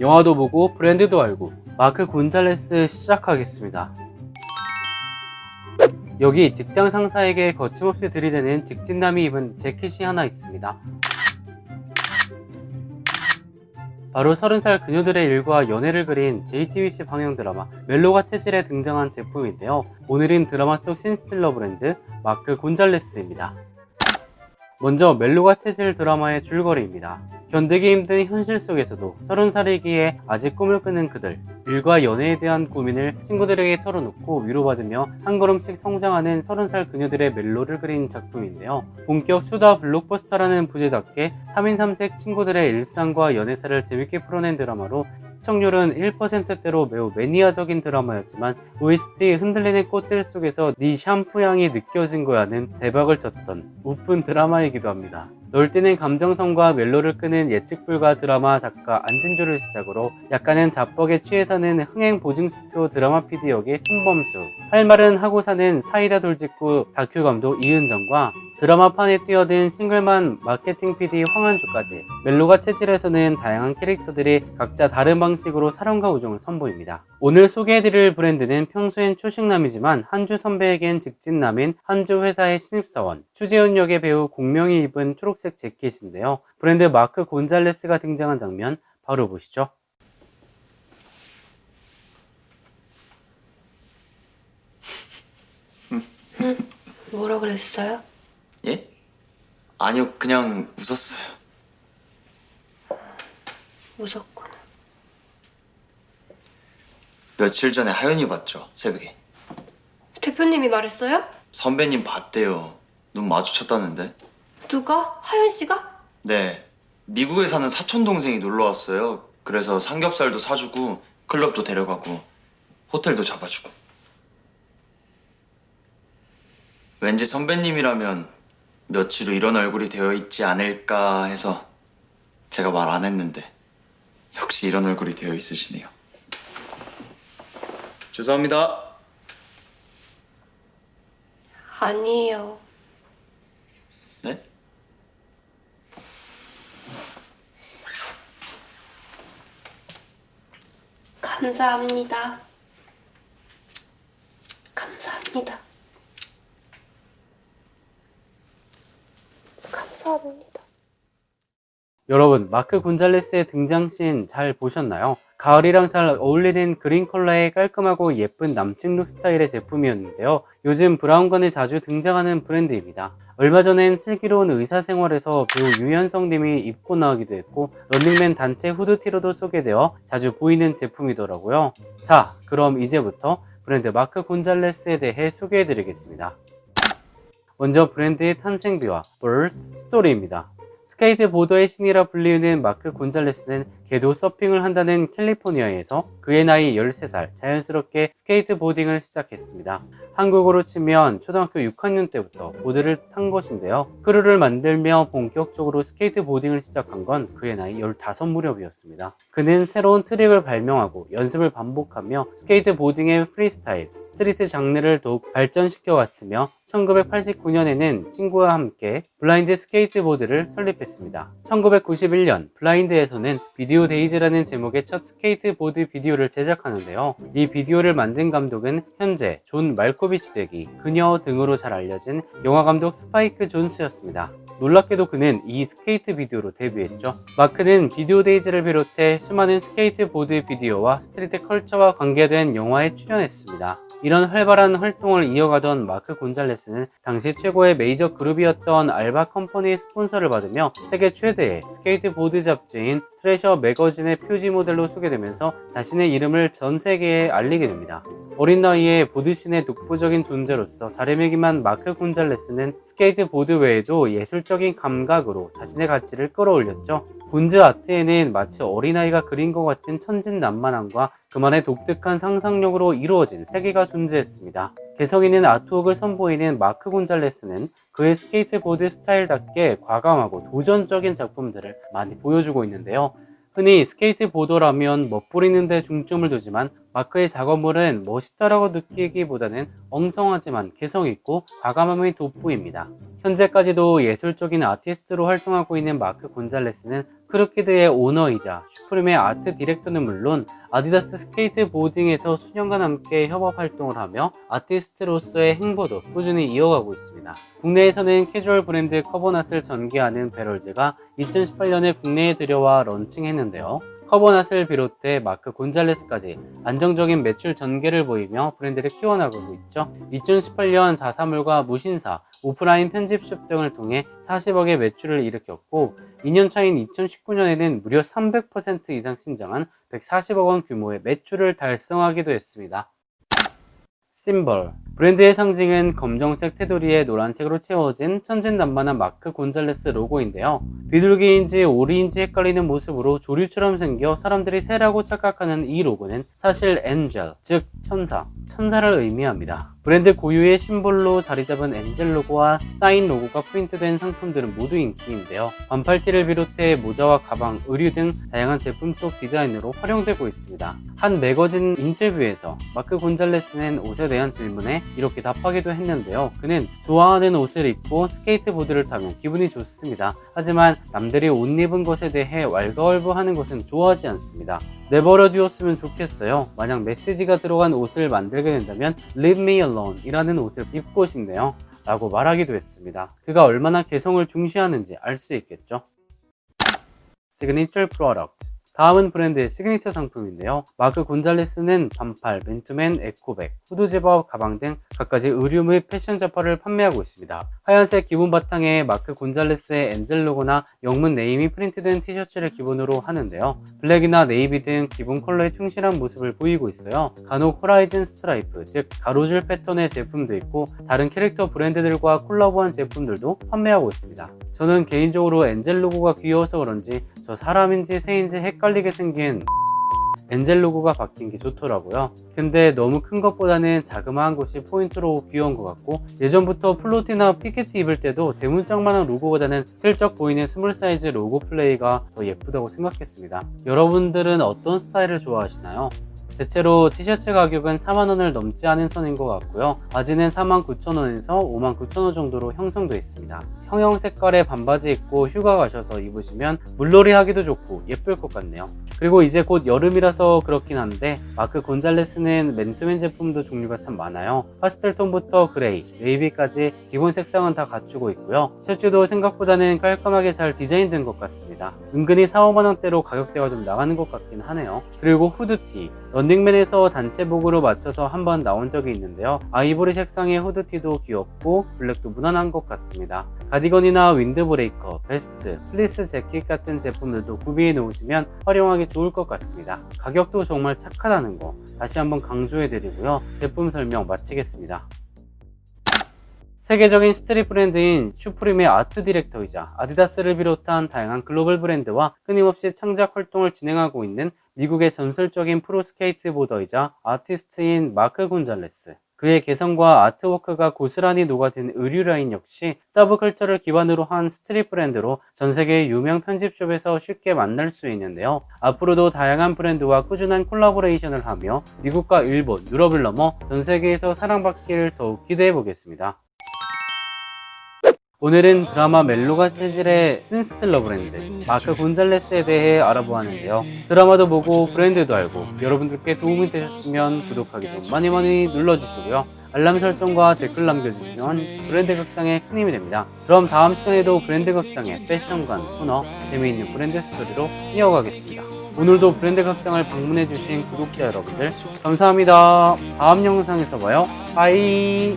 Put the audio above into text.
영화도 보고 브랜드도 알고 마크 곤잘레스 시작하겠습니다. 여기 직장 상사에게 거침없이 들이대는 직진남이 입은 재킷이 하나 있습니다. 바로 30살 그녀들의 일과 연애를 그린 JTBC 방영 드라마 멜로가 체질에 등장한 제품인데요. 오늘은 드라마 속 신스틸러 브랜드 마크 곤잘레스입니다. 먼저 멜로가 체질 드라마의 줄거리입니다. 견디기 힘든 현실 속에서도 30살이기에 아직 꿈을 꾸는 그들, 일과 연애에 대한 고민을 친구들에게 털어놓고 위로받으며 한 걸음씩 성장하는 30살 그녀들의 멜로를 그린 작품인데요. 본격 수다 블록버스터라는 부제답게 3인 3색 친구들의 일상과 연애사를 재밌게 풀어낸 드라마로 시청률은 1%대로 매우 매니아적인 드라마였지만 OST 흔들리는 꽃들 속에서 네 샴푸 향이 느껴진 거야는 대박을 쳤던 우픈 드라마이기도 합니다. 널뛰는 감정선과 멜로를 끄는 예측 불가 드라마 작가 안진주를 시작으로 약간은 자뻑에 취해 사는 흥행 보증수표 드라마 PD 역의 손범수, 할 말은 하고 사는 사이다 돌직구 다큐 감독 이은정과 드라마판에 뛰어든 싱글만 마케팅 PD 황한주까지 멜로가 체질에서는 다양한 캐릭터들이 각자 다른 방식으로 사랑과 우정을 선보입니다. 오늘 소개해드릴 브랜드는 평소엔 초식남이지만 한주 선배에겐 직진남인 한주 회사의 신입사원 추재훈 역의 배우 공명이 입은 초록색 재킷인데요. 브랜드 마크 곤잘레스가 등장한 장면 바로 보시죠. 뭐라 그랬어요? 예? 아니요, 그냥 웃었어요. 무섭구나. 며칠 전에 하윤이 봤죠, 새벽에. 대표님이 말했어요? 선배님 봤대요. 눈 마주쳤다는데. 누가? 하윤 씨가? 네. 미국에 사는 사촌 동생이 놀러 왔어요. 그래서 삼겹살도 사주고 클럽도 데려가고 호텔도 잡아주고. 왠지 선배님이라면 며칠 후 이런 얼굴이 되어 있지 않을까 해서 제가 말 안 했는데 역시 이런 얼굴이 되어 있으시네요. 죄송합니다. 아니에요. 네? 감사합니다. 감사합니다. 감사합니다. 여러분, 마크 곤잘레스의 등장씬 잘 보셨나요? 가을이랑 잘 어울리는 그린 컬러의 깔끔하고 예쁜 남친 룩 스타일의 제품이었는데요. 요즘 브라운관에 자주 등장하는 브랜드입니다. 얼마 전엔 슬기로운 의사생활에서 배우 유현성 님이 입고 나오기도 했고 런닝맨 단체 후드티로도 소개되어 자주 보이는 제품이더라고요. 자, 그럼 이제부터 브랜드 마크 곤잘레스에 대해 소개해 드리겠습니다. 먼저 브랜드의 탄생비와 birth 스토리입니다. 스케이트보더의 신이라 불리우는 마크 곤잘레스는 걔도 서핑을 한다는 캘리포니아에서 그의 나이 13살 자연스럽게 스케이트보딩을 시작했습니다. 한국으로 치면 초등학교 6학년 때부터 보드를 탄 것인데요. 크루를 만들며 본격적으로 스케이트보딩을 시작한 건 그의 나이 15 무렵이었습니다. 그는 새로운 트릭을 발명하고 연습을 반복하며 스케이트보딩의 프리스타일, 스트리트 장르를 더욱 발전시켜 왔으며 1989년에는 친구와 함께 블라인드 스케이트보드를 설립했습니다. 1991년 블라인드에서는 비디오 데이즈라는 제목의 첫 스케이트보드 비디오를 제작하는데요. 이 비디오를 만든 감독은 현재 존 말코비치 덱이 그녀 등으로 잘 알려진 영화 감독 스파이크 존스였습니다. 놀랍게도 그는 이 스케이트 비디오로 데뷔했죠. 마크는 비디오 데이즈를 비롯해 수많은 스케이트보드 비디오와 스트리트 컬처와 관계된 영화에 출연했습니다. 이런 활발한 활동을 이어가던 마크 곤잘레스는 당시 최고의 메이저 그룹이었던 알바 컴퍼니의 스폰서를 받으며 세계 최대의 스케이트보드 잡지인 트레셔 매거진의 표지 모델로 소개되면서 자신의 이름을 전 세계에 알리게 됩니다. 어린 나이에 보드신의 독보적인 존재로서 자리매김한 마크 곤잘레스는 스케이트보드 외에도 예술적인 감각으로 자신의 가치를 끌어올렸죠. 본즈 아트에는 마치 어린아이가 그린 것 같은 천진난만함과 그만의 독특한 상상력으로 이루어진 세계가 존재했습니다. 개성 있는 아트웍을 선보이는 마크 곤잘레스는 그의 스케이트보드 스타일답게 과감하고 도전적인 작품들을 많이 보여주고 있는데요. 흔히 스케이트보더라면 멋부리는 데 중점을 두지만 마크의 작업물은 멋있다라고 느끼기보다는 엉성하지만 개성있고 과감함이 돋보입니다. 현재까지도 예술적인 아티스트로 활동하고 있는 마크 곤잘레스는 슈크루키드의 오너이자 슈프림의 아트 디렉터는 물론 아디다스 스케이트 보딩에서 수년간 함께 협업 활동을 하며 아티스트로서의 행보도 꾸준히 이어가고 있습니다. 국내에서는 캐주얼 브랜드 커버낫을 전개하는 베럴즈가 2018년에 국내에 들여와 런칭했는데요. 커버낫을 비롯해 마크 곤잘레스까지 안정적인 매출 전개를 보이며 브랜드를 키워나가고 있죠. 2018년 자사몰과 무신사, 오프라인 편집숍 등을 통해 40억의 매출을 일으켰고 2년 차인 2019년에는 무려 300% 이상 신장한 140억 원 규모의 매출을 달성하기도 했습니다. 심벌 브랜드의 상징은 검정색 테두리에 노란색으로 채워진 천진난만한 마크 곤잘레스 로고인데요. 비둘기인지 오리인지 헷갈리는 모습으로 조류처럼 생겨 사람들이 새라고 착각하는 이 로고는 사실 엔젤, 즉 천사, 천사를 의미합니다. 브랜드 고유의 심볼로 자리 잡은 엔젤 로고와 사인 로고가 프린트된 상품들은 모두 인기인데요. 반팔티를 비롯해 모자와 가방, 의류 등 다양한 제품 속 디자인으로 활용되고 있습니다. 한 매거진 인터뷰에서 마크 곤잘레스는 옷에 대한 질문에 이렇게 답하기도 했는데요. 그는 좋아하는 옷을 입고 스케이트보드를 타면 기분이 좋습니다. 하지만 남들이 옷 입은 것에 대해 왈가왈부하는 것은 좋아하지 않습니다. 내버려 두었으면 좋겠어요. 만약 메시지가 들어간 옷을 만들게 된다면 Leave Me Alone 이라는 옷을 입고 싶네요. 라고 말하기도 했습니다. 그가 얼마나 개성을 중시하는지 알 수 있겠죠. 시그니처 프로덕트 다음은 브랜드의 시그니처 상품인데요. 마크 곤잘레스는 반팔, 맨투맨, 에코백, 후드 제법, 가방 등 갖가지 의류 및 패션 잡화를 판매하고 있습니다. 하얀색 기본 바탕에 마크 곤잘레스의 엔젤 로고나 영문 네임이 프린트된 티셔츠를 기본으로 하는데요. 블랙이나 네이비 등 기본 컬러에 충실한 모습을 보이고 있어요. 간혹 호라이즌 스트라이프, 즉 가로줄 패턴의 제품도 있고 다른 캐릭터 브랜드들과 콜라보한 제품들도 판매하고 있습니다. 저는 개인적으로 엔젤 로고가 귀여워서 그런지 저 사람인지 새인지 헷갈리게 생긴 엔젤 로고가 바뀐 게 좋더라고요. 근데 너무 큰 것보다는 자그마한 것이 포인트로 귀여운 것 같고 예전부터 플로티나 피켓티 입을 때도 대문짝만한 로고보다는 슬쩍 보이는 스몰 사이즈 로고 플레이가 더 예쁘다고 생각했습니다. 여러분들은 어떤 스타일을 좋아하시나요? 대체로 티셔츠 가격은 4만원을 넘지 않은 선인 것 같고요. 바지는 49,000원에서 59,000원 정도로 형성되어 있습니다. 형형 색깔의 반바지 입고 휴가 가셔서 입으시면 물놀이 하기도 좋고 예쁠 것 같네요. 그리고 이제 곧 여름이라서 그렇긴 한데 마크 곤잘레스는 맨투맨 제품도 종류가 참 많아요. 파스텔 톤부터 그레이, 네이비까지 기본 색상은 다 갖추고 있고요. 셔츠도 생각보다는 깔끔하게 잘 디자인된 것 같습니다. 은근히 4, 5만 원대로 가격대가 좀 나가는 것 같긴 하네요. 그리고 후드티, 런닝맨에서 단체복으로 맞춰서 한번 나온 적이 있는데요. 아이보리 색상의 후드티도 귀엽고 블랙도 무난한 것 같습니다. 가디건이나 윈드브레이커, 베스트, 플리스 재킷 같은 제품들도 구비해 놓으시면 활용하기 좋을 것 같습니다. 가격도 정말 착하다는 거 다시 한번 강조해 드리고요. 제품 설명 마치겠습니다. 세계적인 스트릿 브랜드인 슈프림의 아트 디렉터이자 아디다스를 비롯한 다양한 글로벌 브랜드와 끊임없이 창작 활동을 진행하고 있는 미국의 전설적인 프로 스케이트보더이자 아티스트인 마크 곤잘레스. 그의 개성과 아트워크가 고스란히 녹아든 의류 라인 역시 서브컬처를 기반으로 한 스트릿 브랜드로 전 세계의 유명 편집숍에서 쉽게 만날 수 있는데요. 앞으로도 다양한 브랜드와 꾸준한 콜라보레이션을 하며 미국과 일본, 유럽을 넘어 전 세계에서 사랑받기를 더욱 기대해 보겠습니다. 오늘은 드라마 멜로가 체질의 신스틸러 브랜드 마크 곤잘레스에 대해 알아보았는데요. 드라마도 보고 브랜드도 알고 여러분들께 도움이 되셨으면 구독하기 좀 많이 많이 눌러주시고요. 알람 설정과 댓글 남겨주시면 브랜드 극장에 큰 힘이 됩니다. 그럼 다음 시간에도 브랜드 극장의 패션관, 코너, 재미있는 브랜드 스토리로 이어가겠습니다. 오늘도 브랜드 극장을 방문해주신 구독자 여러분들 감사합니다. 다음 영상에서 봐요. 바이.